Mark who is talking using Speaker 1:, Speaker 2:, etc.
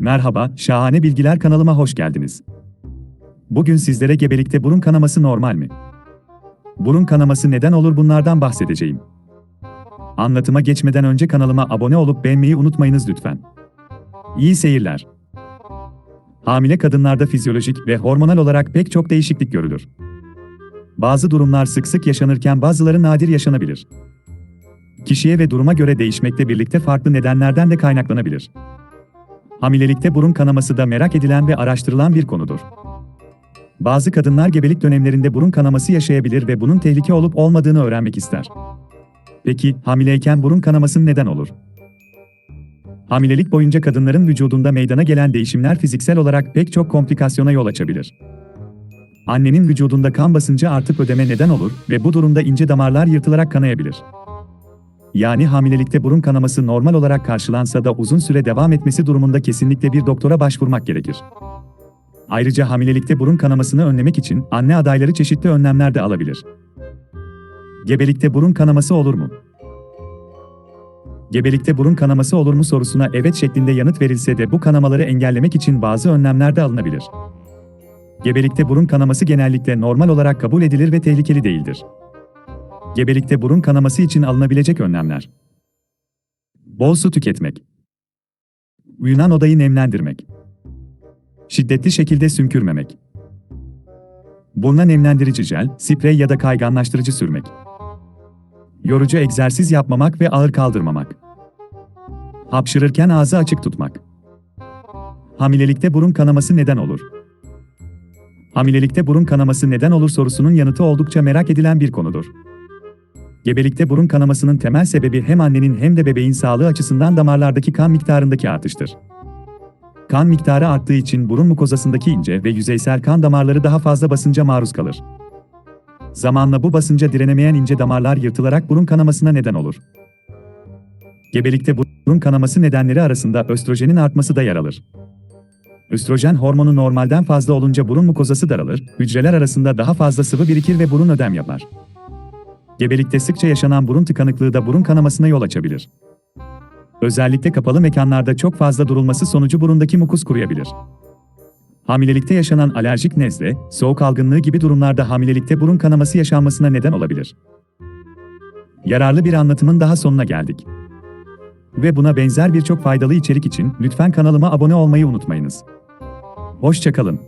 Speaker 1: Merhaba, Şahane Bilgiler kanalıma hoş geldiniz. Bugün sizlere gebelikte burun kanaması normal mi? Burun kanaması neden olur bunlardan bahsedeceğim. Anlatıma geçmeden önce kanalıma abone olup beğenmeyi unutmayınız lütfen. İyi seyirler. Hamile kadınlarda fizyolojik ve hormonal olarak pek çok değişiklik görülür. Bazı durumlar sık sık yaşanırken bazıları nadir yaşanabilir. Kişiye ve duruma göre değişmekle birlikte farklı nedenlerden de kaynaklanabilir. Hamilelikte burun kanaması da merak edilen ve araştırılan bir konudur. Bazı kadınlar gebelik dönemlerinde burun kanaması yaşayabilir ve bunun tehlike olup olmadığını öğrenmek ister. Peki, hamileyken burun kanaması neden olur? Hamilelik boyunca kadınların vücudunda meydana gelen değişimler fiziksel olarak pek çok komplikasyona yol açabilir. Annenin vücudunda kan basıncı artıp ödeme neden olur ve bu durumda ince damarlar yırtılarak kanayabilir. Yani hamilelikte burun kanaması normal olarak karşılansa da uzun süre devam etmesi durumunda kesinlikle bir doktora başvurmak gerekir. Ayrıca hamilelikte burun kanamasını önlemek için anne adayları çeşitli önlemler de alabilir. Gebelikte burun kanaması olur mu? Gebelikte burun kanaması olur mu sorusuna evet şeklinde yanıt verilse de bu kanamaları engellemek için bazı önlemler de alınabilir. Gebelikte burun kanaması genellikle normal olarak kabul edilir ve tehlikeli değildir. Gebelikte burun kanaması için alınabilecek önlemler. Bol su tüketmek. Uyunan odayı nemlendirmek. Şiddetli şekilde sümkürmemek. Buruna nemlendirici jel, sprey ya da kayganlaştırıcı sürmek. Yorucu egzersiz yapmamak ve ağır kaldırmamak. Hapşırırken ağzı açık tutmak. Hamilelikte burun kanaması neden olur? Hamilelikte burun kanaması neden olur sorusunun yanıtı oldukça merak edilen bir konudur. Gebelikte burun kanamasının temel sebebi hem annenin hem de bebeğin sağlığı açısından damarlardaki kan miktarındaki artıştır. Kan miktarı arttığı için burun mukozasındaki ince ve yüzeysel kan damarları daha fazla basınca maruz kalır. Zamanla bu basınca direnemeyen ince damarlar yırtılarak burun kanamasına neden olur. Gebelikte burun kanaması nedenleri arasında östrojenin artması da yer alır. Östrojen hormonu normalden fazla olunca burun mukozası daralır, hücreler arasında daha fazla sıvı birikir ve burun ödem yapar. Gebelikte sıkça yaşanan burun tıkanıklığı da burun kanamasına yol açabilir. Özellikle kapalı mekanlarda çok fazla durulması sonucu burundaki mukus kuruyabilir. Hamilelikte yaşanan alerjik nezle, soğuk algınlığı gibi durumlarda hamilelikte burun kanaması yaşanmasına neden olabilir. Yararlı bir anlatımın daha sonuna geldik. Ve buna benzer birçok faydalı içerik için lütfen kanalıma abone olmayı unutmayınız. Hoşçakalın.